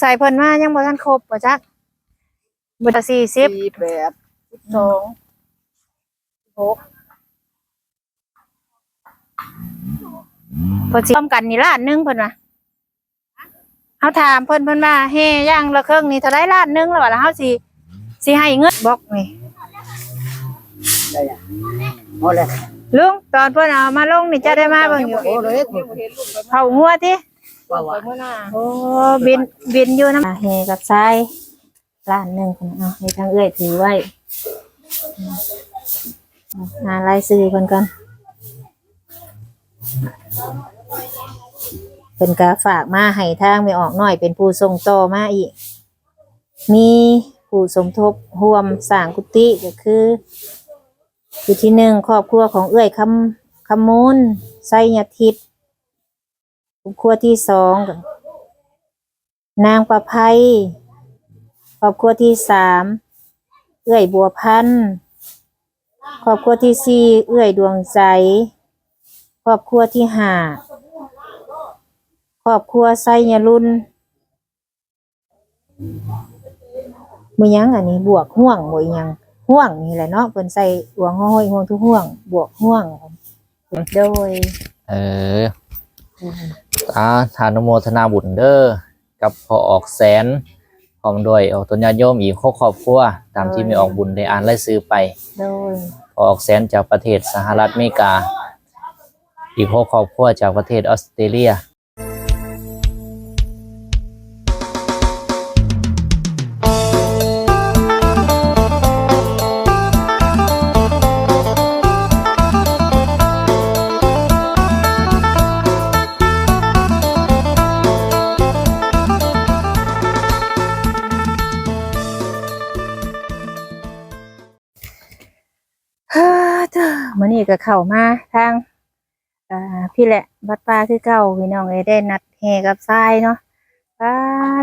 ใส่เพิ่นมายังบ่ทันครบบ่จักบ่ได้สี่สิบสี่แปดสิบสองหกเพิ่นสิพร้อมกันนี่ล้านหนึงเพิ่นว่าเฮาถามเพิ่นเพิ่นว่าเฮ้ย่างละเครื่องนี่เท่าไดล้านหนึงแล้วว่าแล้วเฮาสิสิให้เงินบอกนี่ได้อะหมดเลยลุงตอนเพิ่นเอามาลงนี่จะได้มาเบิ่งอยู่โอ้เลย เผาหัวติ ว่าว่าเมื่อหน้าโอ้บินบินอยู่นำเฮกับทรายล้านหนึงพุ่นเอาให้ทางเอื้อยถือไว้หาลายซื้อเพิ่นก่อนเป็นกาฝากมาให้ทางไม่ออกหน่อยเป็นผู้ส่งต่อมาอีก มีผู้สมทบร่วมสร้างกุฏิก็คือคือที่หนึ่งครอบครัวของเอื้อยคำคำมูลไสยทิพย์ ครอบครัวที่สองนางประภัยครอบครัวที่สามเอื้อยบัวพันธ์ครอบครัวที่สี่เอื้อยดวงใจ ครอบครัวที่ห้าครอบครัวไซยรุนมือยังอันนี้บวกห่วงบ่อีหยังห่วงนี่แหละเนาะเพิ่นใส่ห่วงห้อยห่วงทุกห่วง บวกห่วงโดย เออ อาทานุโมทนาบุญเด้อกับพอออกแสนพร้อมด้วยเอาต้นญาติโยมอีกหกครอบครัวตามที่มีออกบุญได้อ่านรายซื้อไปโดยพอออกแสนจากประเทศสหรัฐอเมริกา อีกหกครอบครัวจากประเทศออสเตรเลีย ก็เข้ามาทางอ่าพี่แหละบัดป่าคือเก่าพี่น้องเอ้ยได้นัดแห่กับทรายเนาะป้า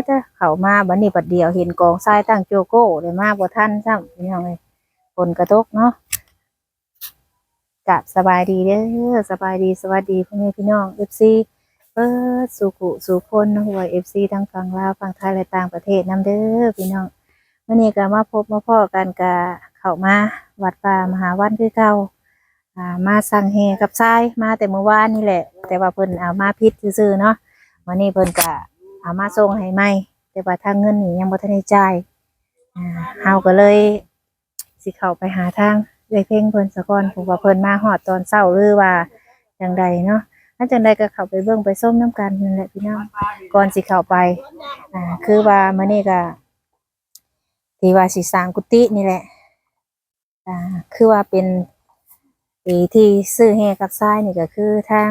เด้อเข้ามาบัดนี้บัดเดียวเห็นกองทรายตั้งโจโก้เลยมาบ่ทันซ้ำพี่น้องเอ้ยฝนกระตกเนาะกับสบายดีเด้อสบายดีสวัสดีพ่อแม่พี่น้อง FC เปิดสุขุสุคนนะหัว FC ทั้งฝั่งลาวฝั่งไทยและต่างประเทศนํเด้อพี่น้องวันนี้ก็มาพบมาพ้อกันกะเข้ามาวัดป่ามหาวันคือเก่า อ่ามาสั่งเฮกับทรายมาแต่เมื่อวานนี่แหละ แต่ว่าเพิ่นเอามาพิษซื่อๆเนาะวันนี้เพิ่นก็เอามาส่งให้ใหม่แต่ว่าทางเงินนี่ยังบ่ทันได้จ่ายอ่าเฮาก็เลยสิเข้าไปหาทางเอ้ยเพ่งเพิ่นสะก่อนผมว่าเพิ่นมาฮอดตอนเช้าหรือว่าจังใดเนาะถ้าจังใดก็เข้าไปเบิ่งไปส้มน้ำกันนั่นแหละพี่น้องก่อนสิเข้าไปอ่าคือว่ามื้อนี้ก็ที่ว่าสิสร้างกุฏินี่แหละอ่าคือว่าเป็น ปีที่ซื้อแฮกับทรายนี่ก็คือทาง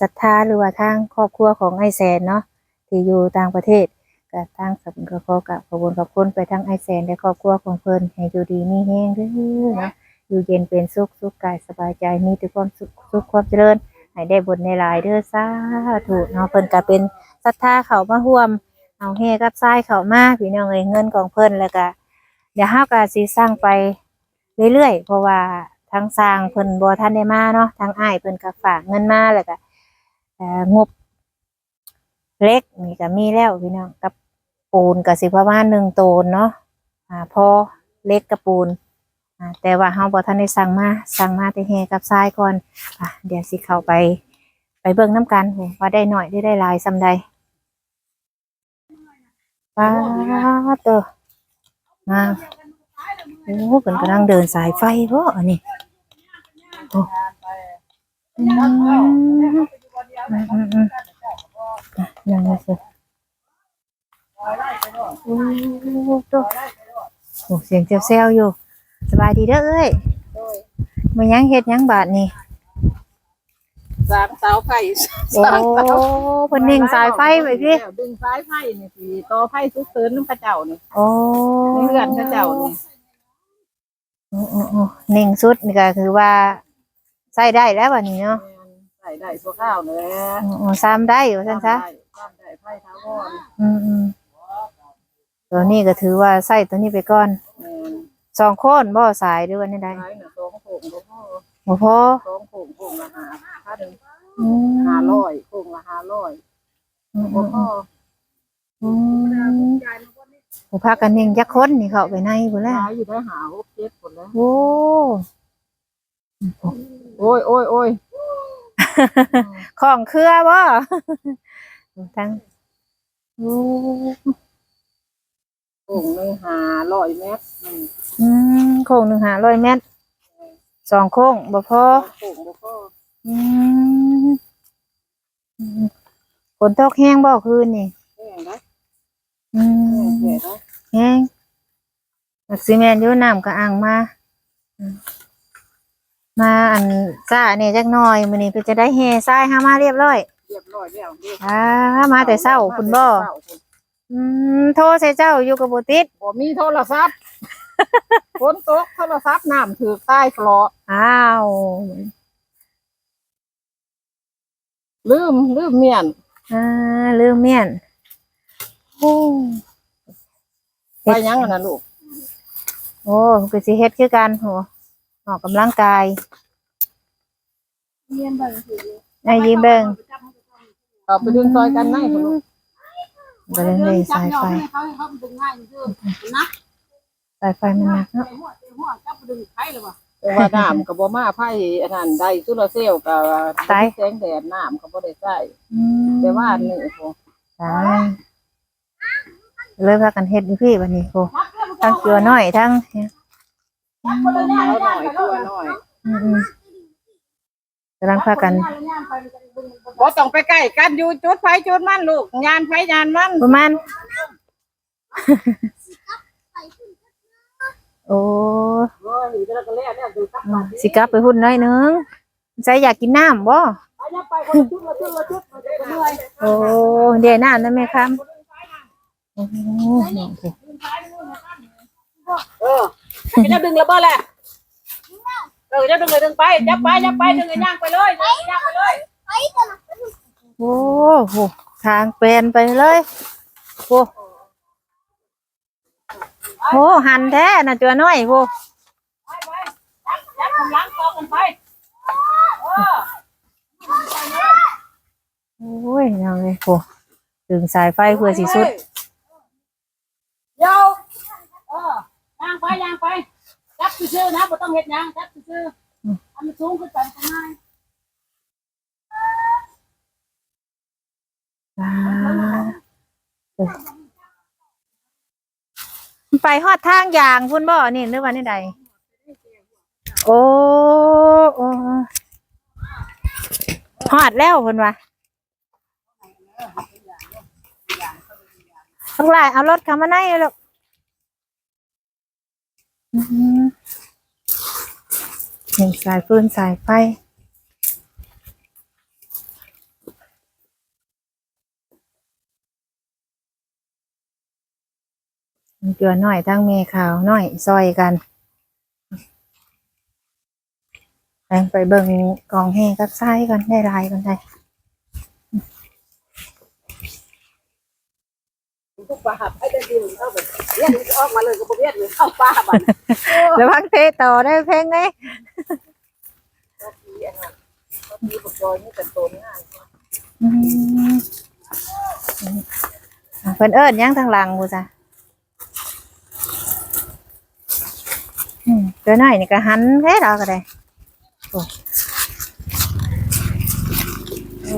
ศรัทธาหรือว่าทางครอบครัวของไอแสนเนาะที่อยู่ต่างประเทศก็ทางสัมก็ขอกับขอบคุณขอบคุณไปทางไอแสนและครอบครัวของเพิ่นให้อยู่ดีมีแฮงเด้อเนาะอยู่เย็นเป็นสุขสุขกายสบายใจมีแต่ความสุขสุขความเจริญให้ได้บุญในหลายเด้อสาธุเนาะเพิ่นก็เป็นศรัทธาเขามาร่วมเอาเฮกับทรายเขามาพี่น้องเอ้ยเงินของเพิ่นแล้วก็เดี๋ยวเฮาก็สิสร้างไปเรื่อยๆเพราะว่า ทางสร้างเพิ่นบ่ทันได้มาเนาะทางอ้ายเพิ่นก็ฝากเงินมาแล้วก็งบเล็กนี่ก็มีแล้วพี่น้องกับปูนก็สิประมาณหนึ่งโตนเนาะอ่าพอเล็กกับปูนอ่าแต่ว่าเฮาบ่ทันได้สั่งมาสั่งมาแต่แฮกับทรายก่อนอะเดี๋ยวสิเข้าไปไปเบิ่งน้ำกันว่าได้หน่อยได้ได้หลายซำใดป้าเตองามโอ้เพิ่นกำลังเดินสายไฟบ่อันนี้ ยังไงสิโอ้ตัวโอ้เสียงแซวๆอยู่ สบายดีเด้อเอ้ยมายังเฮ็ดยังบาดนี่สามเสาไฟโอ้เพิ่นนิ่งสายไฟไว้พี่ดึงสายไฟนี่สิต่อไฟสุกเสริญน้ำพระเจ้านี่โอ้เรือนพระเจ้านี่โอ้โอ้โอ้นิ่งสุดนี่ก็คือว่า ใส่ได้แล้วบัดนี้เนาะใส่ได้ตัวข้าวนี่แหละโอ้โอ้ซ้ำได้อยู่ซั่นซะทำได้ไฟท้าวรอืมอืมตัวนี้ก็ถือว่าใส่ตัวนี้ไปก่อนแม่นสองโคนบ่สายหรือว่านี่ใดใช้น่ะสองโขงบ่พอบ่พอสองโขงโขงละห้าพันอืมห้าร้อยโขงละห้าร้อยอืมอืบ่มพอือมอืมผู้พากันเองจักคนนี่เข้าไปในพุ่นแล้วหายอยู่ได้หาหกเจ็ดคนแล้วโอ้ โอ้ยโอ้ยโอ้ยของเครือบ่ทั้งโอ้โอ่งหนึ่งหาร้อยเมตรอืมอืมโค้งหนึ่งหาร้อยเมตรสองโค้งบ่พอโอ่งบ่พออืมอืมฝนตกแห้งบ่คืนนี่แห้งนะอืแห้งมแก่นะแห้งมักซิแมนอยู่น้ำก็อ่างมาอื มมาอันซ่าเนี่ยจักหน่อยมื้อนี้ก็จะได้แห่ทรายหามาเรียบร้อยเรียบร้อยแล้วเรียบอ่ามาแต่เช้าคุณบ่เช้าคุณอืมโทรใส่เจ้าอยู่กับบ่ติดบ่มีโทรศัพท์ฝนตกโทรศัพท์น้ำถือใต้คลออ้าวลืมลืมเมียนอ่าลืมเมียนโอ้ไปยังอะนะลูก โอ้ก็สิเฮ็ดคือกันโห ออกกำลังกายเมียนเบิ่งถือไอ้ยิ้มเบิ่งเอาไปดึงซอยกันไหนคุณลูกบ่ได้เลยสายไฟเขาให้เขาดึงง่ายซื่อนะสายไฟมันหนักเนาะหัวหัวจับดึงไผเลยว่ะแต่ว่าน้ำก็บ่มาไผอันนั้นได้ซุลาเซลล์ก็แสงแดดน้ำก็บ่ได้ใช้อืมแต่ว่าอันนี่โหตายเลยพากันเฮ็ดอยู่พี่บัดนี้โหทั้งเกลือน้อยทั้งเนี่ย เอาหน่อยตัวหน่อยอืมๆกำลังพากันบ่ต้องไปใกล้กันอยู่จุดไฟจุดมันลูกงานไฟงานมันประมาณ โอ้โอ้ยนี่ก็แล้วเนี่ยดูตักอืมสิกลับไปหุ่นน้อยหนึงใจอยากกินน้ำบ่ไปนะไปคนละชุดละชุดละชุดมันจะเหนื่อยโอ้เดี๋ยวน้ำนะแม่ครับโอ้ โหน้อเออจะดึงระเบิดแหละเออจะดึงเลยดึงไปจับไปจับไปดึงไอ้ย่างไปเลยดึงไอ้ย่างไปเลยโอ้โหทางเป็นไปเลยโอ้โหหันแท้น่ะตัวน้อยโหไปไปจับจับกำลังตอกันไปโอ้ยน้องเลยโหดึงสายไฟเพื่อสิสุด เดี๋ยวเออย่างไปย่างไปจับ ซื่อๆนะบ่ต้องเฮ็ดหยังจับซื่อๆอันมันสูงขึ้นไปข้างในอ่าไปฮอดทางยางพุ่นบ่นี่หรือว่านี่ใดโอ้โอ้ฮอดแล้วพุ่นวะทั้งหลายเอารถเข้ามาในเลยลูกอืม ห็นสายฟืนสายไฟเกลือหน่อยทั้งเมขาวหน่อยซอยกันไปไปเบิ่งกองแห้งกับไส้กันได้ลายกันได้ทุกปลาหับให้ได้ดินเข้าไปเรียกออกมาเลยก็บ่เรียกเลยเข้าป้าบัดแล้วพักเทต่อได้เพลงไงมี อุปกรณ์นี่เป็นตัวงานอืมอะเพิ่นเอิ้นหยังทางหลังกูจ้ะอืมเกลือหน่อยนี่ก็หันแค่ดอกก็ได้โอ้โอ้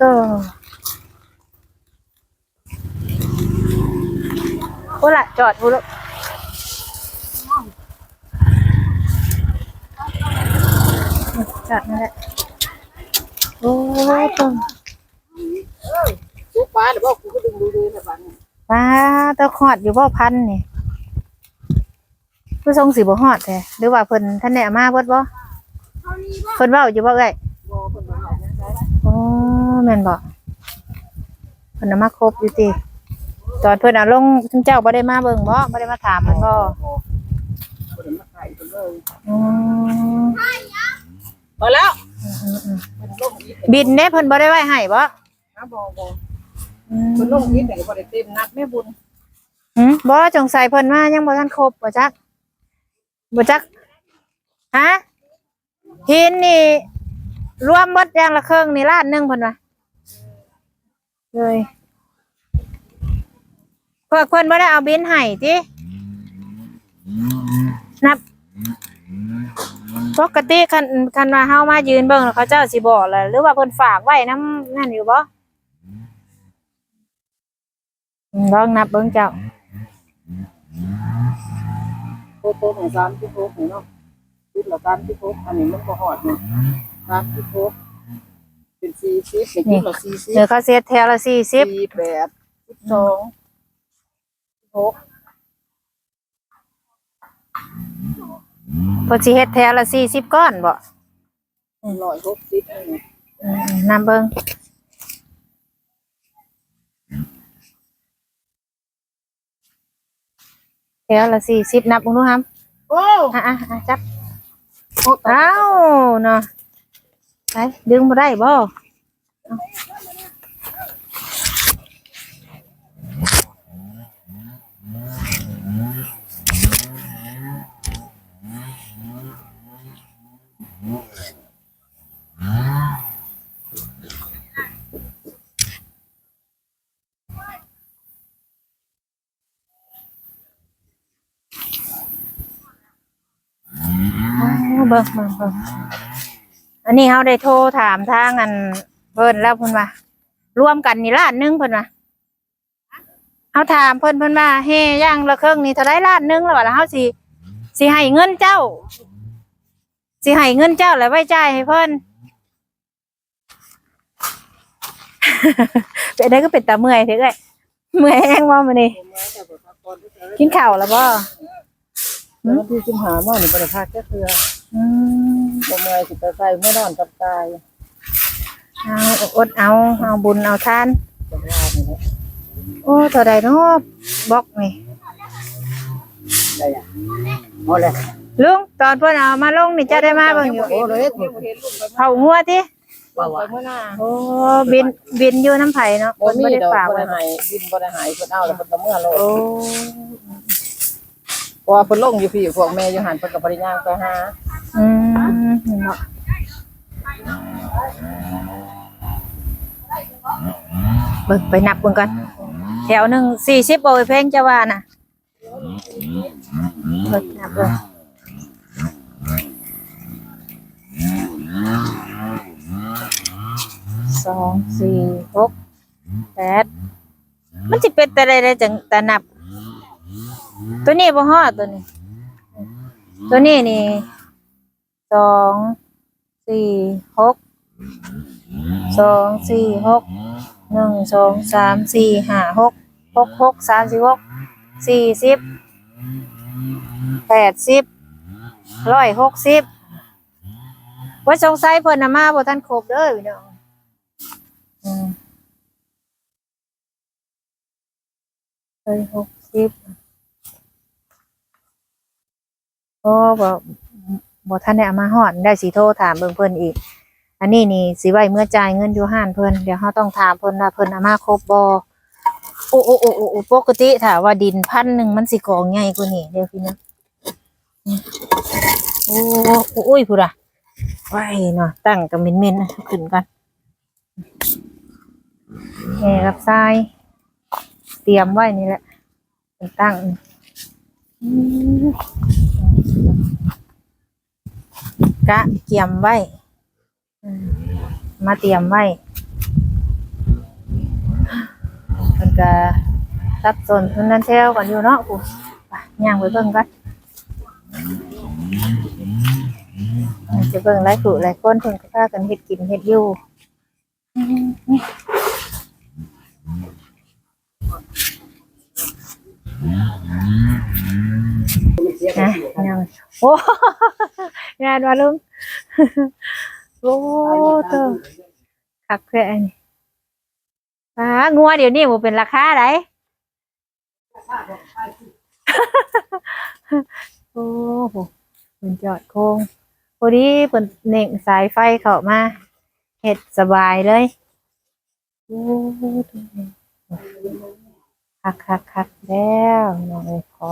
ตัวโอ้ละจอดพูล้ว จอดนั่นแหละโอ้ตัวทุกปลาเดี๋ยวบอกกูก็ดึงดูดูแต่บัดนี้ป้าตะขอดอยู่บ่พันนี่ผู้ทรงสีบ่ฮอดแท้หรือว่าเพิ่นท่านแหน่มาเบิดบ่เพิ่นเว้าอยู่บ่เอ้ยบ่เพิ่นบ่เอาเนี่ยได้โอ้แม่นบ่เพิ่นน่ะมาครบอยู่ติตอนเพิ่นเอาลงถึงเจ้าบ่ได้มาเบิ่งบ่บ่ได้มาถามเพิ่นบ่บ่ได้มาใส่เพิ่นเลยอืม พอแล้วอืมอืมเพิ่นลงอีกบินเด้เพิ่นบ่ได้ไว้ให้บ่นะบ่บ่อืมเพิ่นลงอีกแต่ก็บ่ได้เต็มนักแม่บุญหืมบ่จงใส่เพิ่นมายังบ่ทันครบบ่จักบ่จักฮะหินนี่ รวมหมดอย่างละครึ่งนี่ล้านหนึงเพิ่นว่าเลยพวกเพิ่นบ่ได้เอาบินให้ตินับ ปกติคันคันว่าเฮามายืนเบิ่งแล้วเขาเจ้าสิบอกแหละหรือว่าเพิ่นฝากไว้นํนั่นอยู่บ่อืมลองนับเบิ่งเจ้าโคโคของสามที่โคกเนาะคิดละสามที่โคกอันนี้มันก็หอดเนาะสามที่โคกเป็นสี่สิบเป็นคิดละสี่สิบเดี๋ยวเขาเสียแถวละ40สี่แปดสิบสองสิบหก เพิ่นสิเฮ็ดแถวละ40ก้อนบ่ร้อยหกสิบอันนี้อืมนำเบิ่งแถวละ40นับเบิ่งดูครับโอ้อะอะอะจับโอ้ตายอ้าวเนาะไปดึงบ่ได้บ่ เบิ่งเบิ่งเบิ่งอันนี้เขาได้โทรถามทางอันเพิ่นแล้วเพิ่นว่ารวมกันนี่ล้านหนึงเพิ่นว่าเขาถามเพิ่นเพิ่นว่าเฮ้ย่างละเครื่องนี่เท่าไรล้านหนึงแล้วว่าแล้วเฮาสิสิให้เงินเจ้าสิให้เงินเจ้าแล้วไว้จ่ายให้เพิ่น เป็นได้ก็เป็นตาเมื่อยเด้อเอ้ยเมื่อยแห้งว่ามื้อนี้กินข้าวแล้วบ่วันที่สิบห้ามื้อนี่บ่ได้พักแค่เทื่อ อืมบ่เมื่อยสิไปใส่เมื่อนอนกับตายเอาอดเอาเอาบุญเอาทาน จังหวะนี่แหละโอ้เท่าใดเนาะบล็อกนี่ได้อะเอาเลยลุงตอนเพิ่นเอามาลงนี่จะได้มาเบิ่งอยู่โอ้เลยเขาหัวติว่าว่าเมื่อหน้าโอ้บินบินอยู่น้ำไผเนาะบ่เพิ่นมีบ่ได้ดอกฝากบ่ไว้ได้หายบินบ่ได้หายเพิ่นเอาแล้วเพิ่นก็เมื่อโลดโอ้ เพราะว่าเพิ่นลงอยู่พี่พวกแม่อยู่หันเพิ่นก็บ่ได้ย่างไปหาอืมเนาะเบิ่งไปนับเบิ่งกันแถวหนึ่ง40บ่ไปเพลงจะว่าน่ะเบิ่งนับเบิ่งสองสี่หกแปดมันสิเป็นแต่ใดได้จังแต่นับ ตัวนี้บ่ฮอดตัวนี้ ตัวนี้นี่สองสี่หกสองสี่หกหนึ่งสองสามสี่ห้าหกหกหกสามสิบหกสี่สิบแปดสิบร้อยหกสิบว่าสงสัยเพิ่นน่ะมาบ่ทันครบเด้อพี่น้องร้อยหกสิบ โอ้บ่บ่ทันได้เอามาฮอดได้สิโทรถามเบิ่งเพิ่นอีก อันนี้นี่สิไว้เมื่อจ่ายเงินอยู่ห้านเพิ่นเดี๋ยวเฮาต้องถามเพิ่นว่าเพิ่นเอามาครบบ่โอ้โอ้โอ้โอ้โอ้ปกติถ้าว่าดินพันหนึ่งมันสิกองใหญ่กว่านี้เดี๋ยวพี่นะโอ้โอ้ยพุ่นอะไว้เนาะตั้งกับเม่นๆนะขึ้นกันแห่กับทราย เตรียมไว้นี่แหละตั้งอืม กะเกียมไว้มาเตรียมไว้มันก็สับสนทุนนั้นเทลกันอยู่เนาะกูย่างไปเบิ่งกันจะเบิ่งหลายขู่หลายคนเพิ่นก็พากันเฮ็ดกินเฮ็ดอยู่นะย่างโอ้ งานว่าลุงโอ้เตอคักแค่นี้อ่างัวเดี๋ยวนี้บ่เป็นราคาไดโอ้โหเพิ่นจอดโค้งพอดีเพิ่นเน่งสายไฟเข้ามาเฮ็ดสบายเลยโอ้คักคักคักแล้วน้องเอ้ยขอ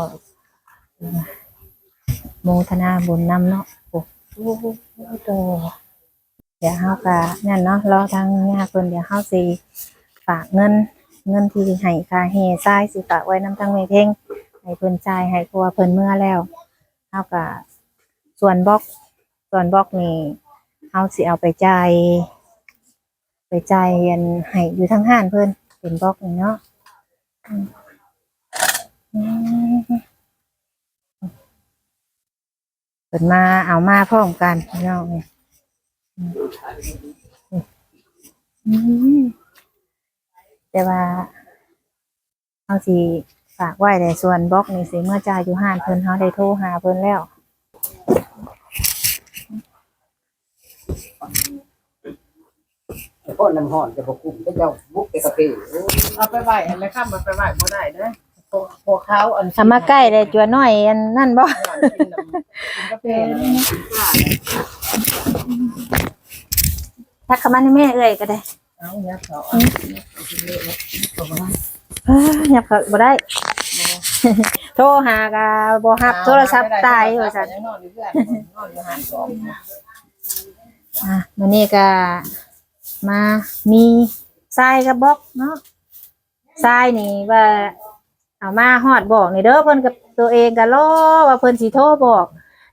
โมทนาบุญนำเนาะโอ้โหตัวเดี๋ยวเฮาก็นั่นเนาะรอทางญาติเพิ่นเดี๋ยวเฮาสิฝากเงิน เงินที่ให้ค่าแห่ทรายสิฝากไว้นำทางแม่เพ่งให้เพิ่นจ่ายให้เพราะว่าเพิ่นเมื่อแล้วเฮาก็ส่วนบล็อกส่วนบล็อกนี่เฮาสิเอาไปจ่ายไปจ่ายอันให้อยู่ทางห้านเพิ่นเป็นบล็อกนี่เนาะอืมอืม เพิ่นมาเอามาพร้อมกันพี่น้องนี่อืมอืมแต่ว่าเฮาสิฝากไว้แต่ส่วนบล็อกนี่สิเมื่อจ่ายอยู่ห้านเพิ่นเฮาได้โทรหาเพิ่นแล้วพ่อน้ำห่อนจะบอกกุ้มก็เจ้าบุกไปกาแฟเอาไปไหว้อันไม่ข้ามมาไปไหว้บ่ได้เด้อ พวกพวกเขาอันทำมาใกล้เลยจัวน้อยอันนั่นบ่กินน้ำกินกาแฟนะทักเขามาให้แม่เอ้ยก็ได้เอาเนี่ยเขาเอาเอ้อหยับเขาบ่ได้โทรหากะบ่รับโทรศัพท์ตายว่าซั่นนอนอยู่เพื่อนนอนอยู่หาดสองอะมื้อนี้ก็มามีทรายกับบล็อกเนาะทรายนี่ว่า เอามาฮอดบอกนี่เด้อเพิ่นกับตัวเองก็รอว่าเพิ่นสิโทรบอก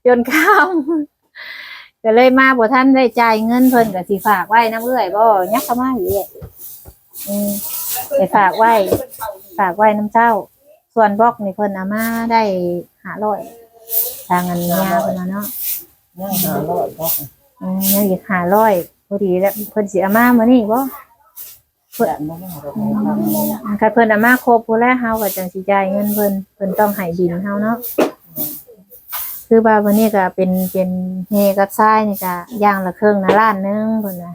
จนค่ำก็เลยมาบ่ทันได้จ่ายเงินเพิ่นก็สิฝากไว้น้ำเอื้อยบ่ยักเข้ามาอยู่เอ้ยอืมไปฝากไว้ ฝากไว้น้ำเจ้า ส่วนบล็อกนี่เพิ่นเอามาได้500ทางอันยาเพิ่นว่าเนาะยังหาร้อยบ่อืมยังอีกห้าร้อยพอดีแล้วเพิ่นสิเอามามื้อนี้บ่ เพิ่นถ้าเพิ่นเอามาครบผู้แล้วเฮาก็จังสิจ่ายเงินเพิ่นเพิ่นต้องให้บินเฮาเนาะคือว่าวันนี้ก็เป็นเป็นเฮกับทรายนี่ก็ย่างละเครึ่องนะล้านนึงเพิ่นน่ะ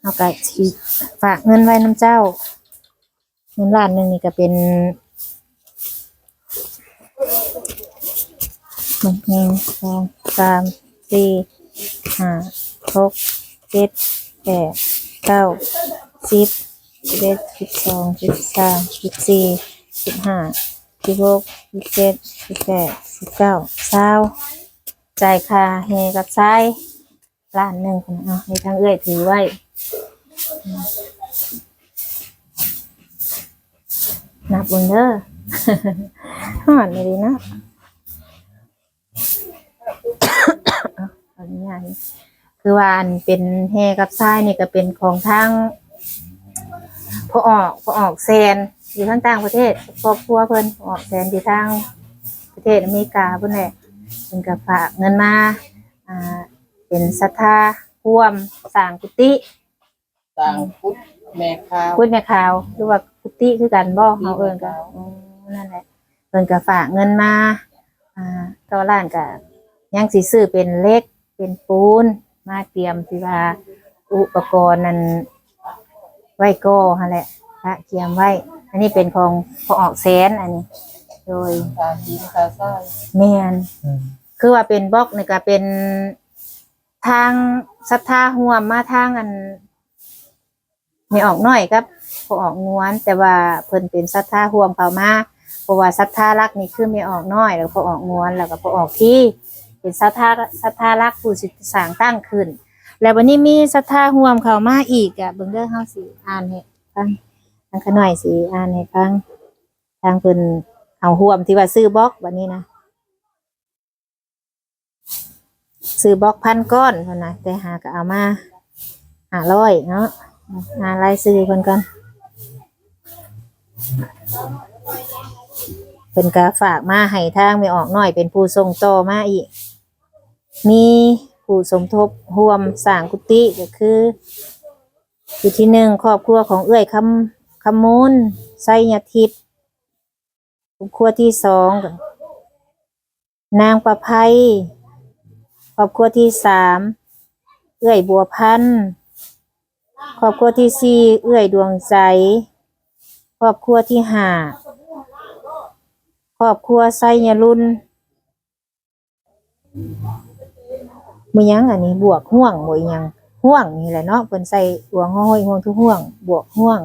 เฮาก็สิฝากเงินไว้น้ำเจ้า เงินล้านนึงนี่ก็เป็นหนึ่งสองสามสี่ห้าหกเจ็ดแปดเก้า สิบสิบเอ็ดสิบสองสิบสามสิบสี่สิบห้าสิบหกสิบเจ็ดสิบแปดสิบเก้าเศร้าจ่ายค่าเฮกับทรายล้านหนึ่งคนอะให้ทางเอื้อยถือไว้นับเบนเด้อหอนเลยดีนะอาขออนุญาตนี่คือว่าอันเป็นแฮกับทรายนี่ก็เป็นของทาง พอออกพอออกแซนอยู่ทางต่างประเทศครอบครัวเพิ่นพอออกแซนอยู่ทางประเทศอเมริกาเพิ่นแหละเพิ่นก็ฝากเงินมาอ่าเป็นศรัทธาร่วมสร้างกุฏิต่างพุทธแม่ข้าวพูดแม่ข่าวหรือว่ากุฏิคือกันบ่เฮาเอิ้นก็อ๋อนั่นแหละเพิ่นก็ฝากเงินมาอ่าต่อร้านก็ยังสิซื้อเป็นเหล็กเป็นปูนมาเตรียมสิว่าอุปกรณ์นั้น ไว้ก่อหั่นแหละพระเตรียมไว้ อันนี้เป็นของพอออกแสนอันนี้ โดยตาหินตาทรายแม่นคือว่าเป็นบล็อกนี่ก็เป็นทางศรัทธาห่วมมาทางอันไม่ออกน้อยครับพอออกงวนแต่ว่าเพิ่นเป็นศรัทธาห่วมเข้ามาเพราะว่าศรัทธารักนี่คือไม่ออกน้อย แล้วก็พอออกงวนแล้วก็พอออกที่เป็นศรัทธาศรัทธารักผู้สิสร้างตั้งขึ้น แล้ววันนี้มีศรัทธาห่วมเข้ามาอีกอะเบิ่งเด้อเฮาสิอ่านให้ฟังทางขน่อยสิอ่านให้ฟังทางเพิ่นเอาห่วมที่ว่าซื้อบล็อกวันนี้นะซื้อบล็อกพันก้อนเท่านะแต่หาก็เอามาหาร้อยเนาะหารายซื้อเพิ่นก่อนเป็นกาฝากมาให้ทางไม่ออกหน่อยเป็นผู้ส่งต่อมาอีก มี ผู้สมทบร่วมสร้างกุฏิก็คืออยู่ที่หนึ่งครอบครัวของเอื้อยคำคำมูลไสยทิพย์ครอบครัวที่สองนางประภัยครอบครัวที่สามเอื้อยบัวพันธ์ครอบครัวที่สี่เอื้อยดวงใจ ครอบครัวที่ห้าครอบครัวไซยรุ่น มือยังอันนี้บวกห่วงบ่อีหยังห่วงนี่แหละเนาะเพิ่นใส่ห่วงห้อยห่วงทุกห่วง บวกห่วง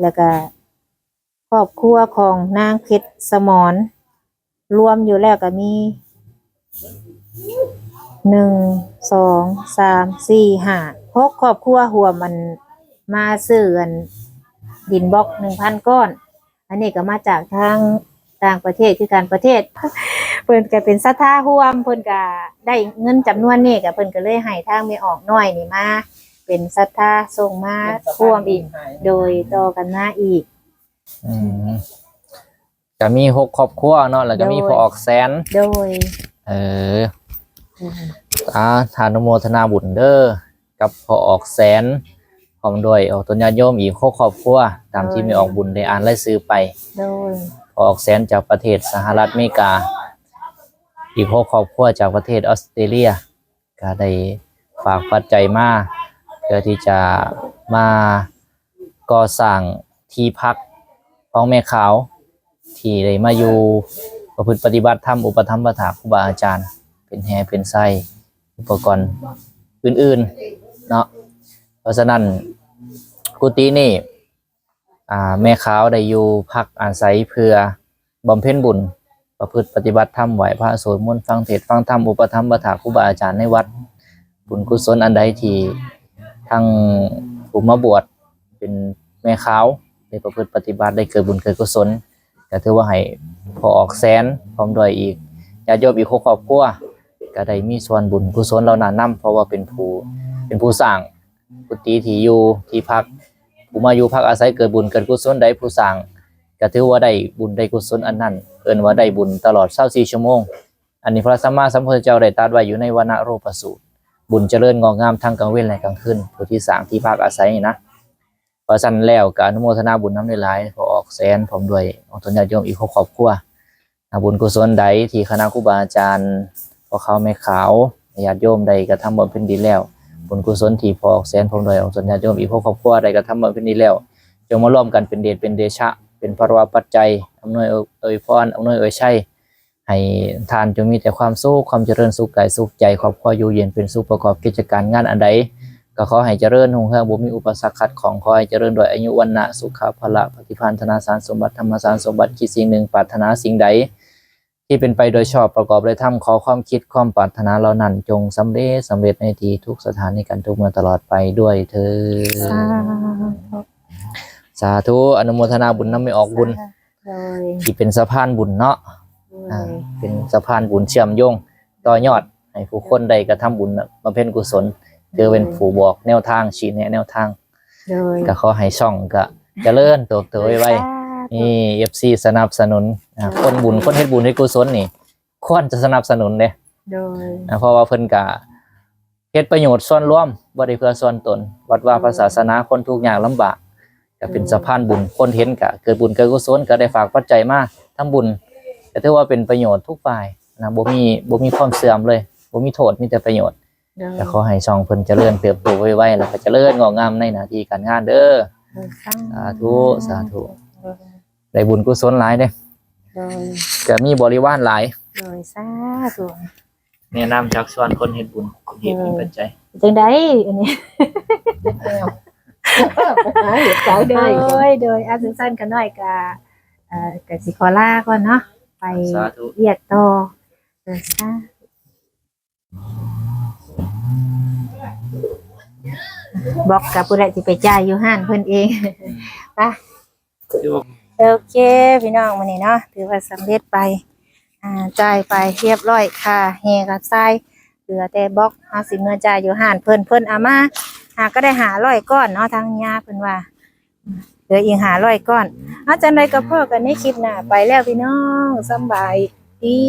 แล้วก็ครอบครัวของนางเพชรสมรรวมอยู่แล้วก็มีหนึ่งสองสามสี่ห้าหกครอบครัวหัวมันมาซื้ออันดินบล็อกหนึ่งพันก้อน อันนี้ก็มาจากทางต่างประเทศคือการประเทศ เพิ่นก็เป็นศรัทธาร่วมเพิ่นก็ได้เงินจำนวนนี้ก็เพิ่นก็เลยให้ทางไม่ออกน้อยนี่มาเป็นศรัทธาส่งมาร่วมอีก โดยต่อกันมาอีกอืมก็มีหกครอบครัวเนาะแล้วก็มีโดยพอออกแสน โดย เอออาทานุโมทนาบุญเด้อกับพอออกแสนพร้อมด้วยเอาตัวญาติโยมอีกหกครอบครัวตามที่ไม่ออกบุญได้อ่านรายซื้อไป โดยพอออกแสนจากประเทศสหรัฐอเมริกา อีกหกครอบครัวจากประเทศออสเตรเลีย ก็ได้ฝากปัจจัยมาเพื่อที่จะมาก่อสร้างที่พักของแม่ขาว ที่ได้มาอยู่ประพฤติปฏิบัติธรรมอุปธรรมประถาครูบาอาจารย์ เป็นแฮเป็นไส้อุปกรณ์อื่นๆเนาะเพราะฉะนั้นกุฏินี่แม่ขาวได้อยู่พักอาศัยเพื่อบำเพ็ญบุญ ประพฤติปฏิบัติธรรมไหวพระสวดมนต์ฟังเทศฟังธรรมอุปธรรมประถาครูบาอาจารย์ในวัดบุญกุศลอันใดที่ทั้งผู้มาบวชเป็นแม่ขาวได้ประพฤติปฏิบัติได้เกิดบุญเกิดกุศลก็ถือว่าให้พอออกแสนพร้อมด้วยอีกญาติโยมอีกหกครอบครัวก็ได้มีส่วนบุญกุศลเหล่านั้นนํเพราะว่าเป็นผู้เป็นผู้สร้างกุฏิที่อยู่ที่พักผู้มาอยู่พักอาศัยเกิดบุญเกิดกุศลใดผู้สร้าง ก็ถือว่าได้บุญได้กุศลอันนั้นเอิ้นว่าได้บุญตลอด24ชั่วโมง อันนี้พระสัมมาสัมพุทธเจ้าได้ตรัสไว้อยู่ในวรรณโรปสูตร บุญเจริญงอกงามทั้งกลางเว้นและกลางคืนผู้ที่สร้างที่พักอาศัยนะพราะฉะนั้นแล้วก็อนุโมทนาบุญน้ำในหลายๆขอออกแสนพร้อมด้วยองตนญาติโยมอีกหกครอบครัวบุญกุศลใดที่คณะครูบาอาจารย์พอเขาไม่ขาวญาติโยมใดกระทำบำเพ็ญดีแล้ว บุญกุศลที่พอออกแสนพร้อมด้วยองตนญาติโยมอีกหกครอบครัวใดกระทำบำเพ็ญดีแล้วจงมาร่วมกันเป็นเดชเป็นเดชะ เป็นพระวาปัจจัยอำนวยเอ่ยพรอำนวยเอ่ยชัยให้ทานจงมีแต่ความสุขความเจริญสุขกายสุขใจครอบครัวอยู่เย็นเป็นสุขประกอบกิจการงานอันใดก็ขอให้เจริญหงเฮืองบ่มีอุปสรรคขัดของขอให้เจริญโดยอายุวันนะสุขภาละปฏิภาณธนาสารสมบัติธรรมสารสมบัติคิดสิ่งหนึ่งปรารถนาสิ่งใด ที่เป็นไปโดยชอบประกอบด้วยธรรมขอความคิดความปรารถนาเหล่านั้นจงสำเร็จสำเร็จในทีทุกสถานในการทุกเมื่อตลอดไปด้วยเธอ สาธุสาธุอนุโมทนาบุญน้ำไม่ออกบุญโดยที่เป็นสะพานบุญเนาะโดอ่ายเป็นสะพานบุญเชื่อมโยง ต่อยอดให้ผู้คนได้กระทำบุญมาเป็นกุศลเธอเป็นผู้บอกแนวทางชี้แนะแนวทางโดยก็ขอให้ช่องก็เจริญเตัวเตยไว้นี่ FC สนับสนุนอ่าคนบุญคนเฮ็ดบุญเฮ็ดกุศลนี่ควรจะสนับสนุนเด้โดยอ่าเพราะว่าเพิ่นก็เฮ็ดประโยชน์ส่วนรวมบ่ได้เพื่อส่วนตน วัดว่าพระศาสนาคนทุกข์ยากลำบาก ก็เป็นสะพานบุญคนเห็นก็เกิดบุญเกิดกุศลก็ได้ฝากปัจจัยมาทำบุญก็ถือว่าเป็นประโยชน์ทุกฝ่ายนะบ่มีบ่มีความเสื่อมเลยบ่มีโทษมีแต่ประโยชน์โดยก็ขอให้ช่องเพิ่นเจริญเติบโตไวๆแล้วก็เจริญงอกงามในหน้าที่การงานเด้อโดยสาธุสาธุได้บุญกุศลหลายเด้โดยก็มีบริวารหลายโดยสาธุแนะนำชักชวนคนเฮ็ดบุญเฮ็ดเป็นปัจจัยจังไดอันนี้ หาเหตุการณ์โดได้ยโดยอาสั้นๆกันหน่อยกะเอ่อกะสิขอลาก่อนเนาะไปสาธุ เรียกต่อเดินซาบอกกับผู้ใดที่ไปจ่ายอยู่ห้านเพิ่นเองไปโอเค พี่น้องวันนี้เนาะถือว่าสำเร็จไป อ่าจ่ายไปเรียบร้อยค่ะเฮกับทรายเหลือแต่บล็อกหาสิเมื่อจ่ายอยู่ห้านเพิ่นเพิ่นเอามา หาก็ได้หาร้อยก้อนเนาะทางยาเพิ่นว่าเหลืออีกหาร้อยก้อนเอาจังไดก็พ่อกันในคลิปหน้าไปแล้วพี่น้องสบายดี